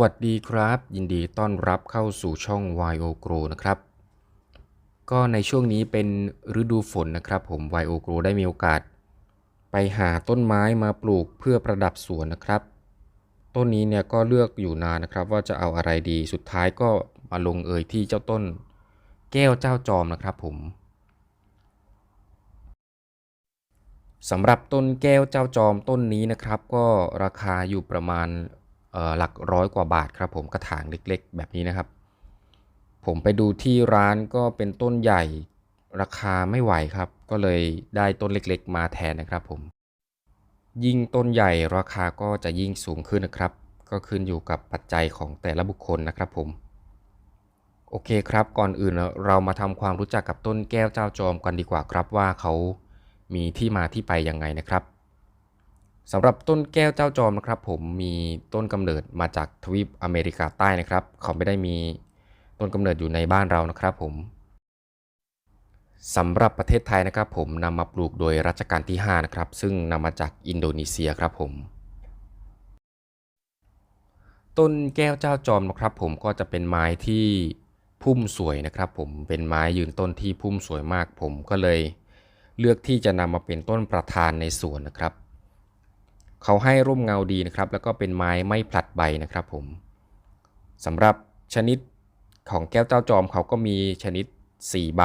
วัสดีครับ ยินดีต้อนรับเข้าสู่ช่อง YO Grow นะครับ ก็ในช่วงนี้เป็นฤดูฝนนะครับ ผม YO Grow ได้มีโอกาส ไปหาต้นไม้มาปลูกเพื่อประดับสวนนะครับ ต้นนี้เนี่ยก็เลือกอยู่นานนะครับ ว่าจะเอาอะไรดีสุดท้ายก็มาลงเอยที่เจ้าต้น แก้วเจ้าจอมนะครับ ผมสำหรับต้นแก้วเจ้าจอมต้นนี้นะครับ ก็ราคาอยู่ประมาณ หลักร้อยกว่าบาทครับผมกระถางเล็กๆ แบบนี้นะครับ ผมไปดูที่ร้านก็เป็นต้นใหญ่ราคาไม่ไหวครับ ก็เลยได้ต้นเล็กๆ มาแทนนะครับผม ยิ่งต้นใหญ่ราคาก็จะยิ่งสูงขึ้นนะครับ ก็ขึ้นอยู่กับปัจจัยของแต่ละบุคคลนะครับผมโอเคครับ ก่อนอื่นเรามาทำความรู้จักกับต้นแก้วเจ้าจอมกันดีกว่าครับว่าเขามีที่มาที่ไปยังไงนะครับ สำหรับต้นแก้วเจ้าจอมนะครับ ผมมีต้นกำเนิดมาจากทวีปอเมริกาใต้นะครับ เขาไม่ได้มีต้นกำเนิดอยู่ในบ้านเรานะครับผมสำหรับประเทศไทยนะครับ ผมนำมาปลูกโดยรัชกาลที่ 5 นะครับ ซึ่งนำมาจากอินโดนีเซียครับผม ต้นแก้วเจ้าจอมนะครับ ผมก็จะเป็นไม้ที่พุ่มสวยนะครับ ผมเป็นไม้ยืนต้นที่พุ่มสวยมาก ผมก็เลยเลือกที่จะนำมาเป็นต้นประธานในสวนนะครับ เขาให้ร่มเงาดีนะครับ แล้วก็เป็นไม้ไม่ผลัดใบนะครับผมสำหรับชนิดของแก้วเจ้าจอมเขาก็มีชนิด 4 ใบ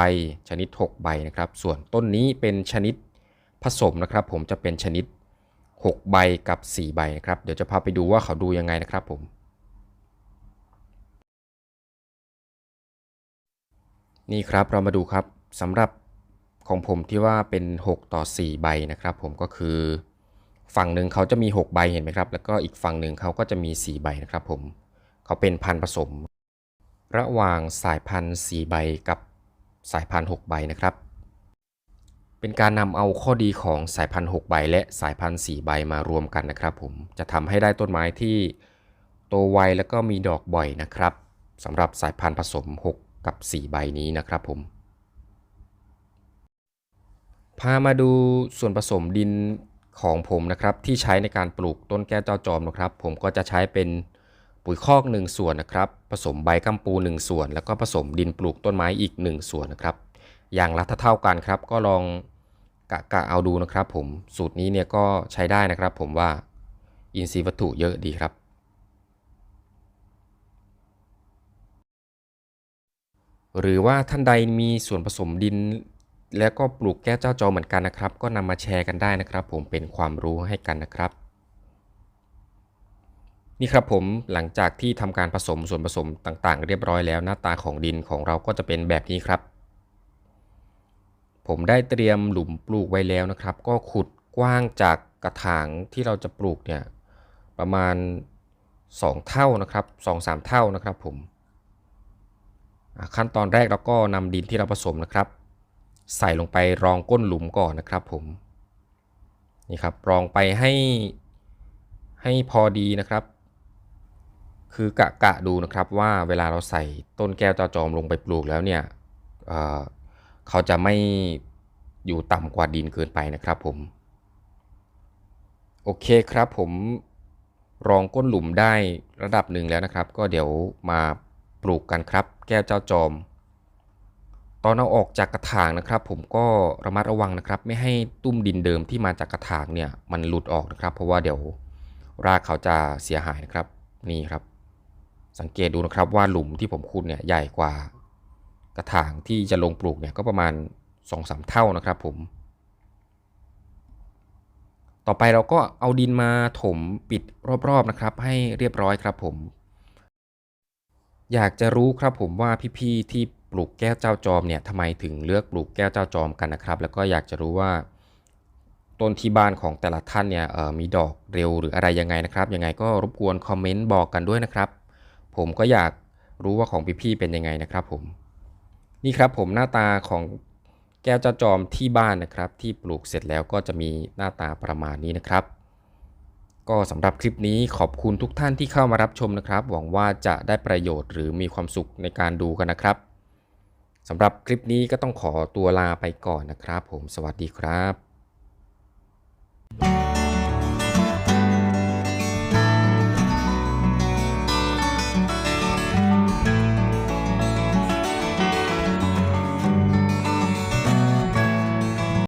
ชนิด 6 ใบนะครับ ส่วนต้นนี้เป็นชนิดผสมนะครับ ผมจะเป็นชนิด 6 ใบกับ 4 ใบนะครับ เดี๋ยวจะพาไปดูว่าเขาดูยังไงนะครับผม นี่ครับเรามาดูครับสำหรับของผมที่ว่าเป็น 6 ต่อ 4 ใบนะครับ ผมก็คือ ฝั่งหนึ่งเขาจะมี 6 ใบเห็นไหมครับ แล้วก็อีกฝั่งหนึ่งเขาก็จะมี 4 ใบนะครับผม เขาเป็นพันธุ์ผสม ระหว่างสายพันธุ์4ใบกับสายพันธุ์6ใบนะครับ เป็นการนำเอาข้อดีของสายพันธุ์6ใบและสายพันธุ์4ใบมารวมกันนะครับ ผม จะทำให้ได้ต้นไม้ที่โตไวแล้วก็มีดอกบ่อยนะครับสำหรับสายพันธุ์ผสม 6 กับ 4 ใบนี้นะครับผม พามาดูส่วนผสมดิน ของผมนะครับที่ใช้ในการปลูกต้นแก้วเจ้าจอมนะครับ ผมก็จะใช้เป็นปุ๋ยคอก 1 ส่วนนะครับ ผสมใบกัมปู 1 ส่วน แล้วก็ผสมดินปลูกต้นไม้อีก 1 ส่วนนะครับ อย่างละเท่ากันครับ ก็ลองกะกะเอาดูนะครับ ผมสูตรนี้เนี่ยก็ใช้ได้นะครับ ผมว่าอินทรีย์วัตถุเยอะดีครับ หรือว่าท่านใดมีส่วนผสมดิน แล้วก็ปลูกแก้วเจ้าจอเหมือนกันนะครับ ก็นำมาแชร์กันได้นะครับ ผมเป็นความรู้ให้กันนะครับ นี่ครับผมหลังจากที่ทำการผสมส่วนผสมต่างๆ เรียบร้อยแล้วหน้าตาของดินของเราก็จะเป็นแบบนี้ครับ ผมได้เตรียมหลุมปลูกไว้แล้วนะครับ ก็ขุดกว้างจากกระถางที่เราจะปลูกเนี่ยประมาณ 2 เท่านะครับ 2-3 เท่านะครับผมขั้นตอนแรกเราก็นำดินที่เราผสมนะครับ ใส่ลงไปรองก้นหลุมก่อนนะครับผมนี่ครับรองไปให้ให้พอดีนะครับ คือกะกะดูนะครับว่าเวลาเราใส่ต้นแก้วเจ้าจอมลงไปปลูกแล้วเนี่ยเเขาจะไม่อยู่ต่ำกว่าดินเกินไปนะครับผมโอเคครับผมรองก้นหลุมได้ระดับหนึ่งแล้วนะครับ ก็เดี๋ยวมาปลูกกันครับ แก้วเจ้าจอม ตอนเอาออกจากกระถางนะครับ ผมก็ระมัดระวังนะครับ ไม่ให้ตุ้มดินเดิมที่มาจากกระถางเนี่ยมันหลุดออกนะครับ เพราะว่าเดี๋ยวรากเขาจะเสียหายนะครับนี่ครับ สังเกตดูนะครับว่าหลุมที่ผมขุดเนี่ยใหญ่กว่ากระถางที่จะลงปลูกเนี่ยก็ประมาณ 2-3 เท่านะครับผม ต่อไปเราก็เอาดินมาถมปิดรอบๆนะครับ ให้เรียบร้อยครับผม อยากจะรู้ครับผมว่าพี่ๆที่ ปลูกแก้วเจ้าจอมเนี่ยทำไมถึงเลือกปลูกแก้วเจ้าจอมกันนะครับ แล้วก็อยากจะรู้ว่าต้นที่บ้านของแต่ละท่านเนี่ยมีดอกเร็วหรืออะไรยังไงนะครับ ยังไงก็รบกวนคอมเมนต์บอกกันด้วยนะครับ ผมก็อยากรู้ว่าของพี่ๆเป็นยังไงนะครับผมนี่ครับผมหน้าตาของแก้วเจ้าจอมที่บ้านนะครับ ที่ปลูกเสร็จแล้วก็จะมีหน้าตาประมาณนี้นะครับ ก็สำหรับคลิปนี้ขอบคุณทุกท่านที่เข้ามารับชมนะครับ หวังว่าจะได้ประโยชน์หรือมีความสุขในการดูกันนะครับ สำหรับคลิปนี้ก็ต้องขอตัวลาไปก่อนนะครับ ผมสวัสดีครับ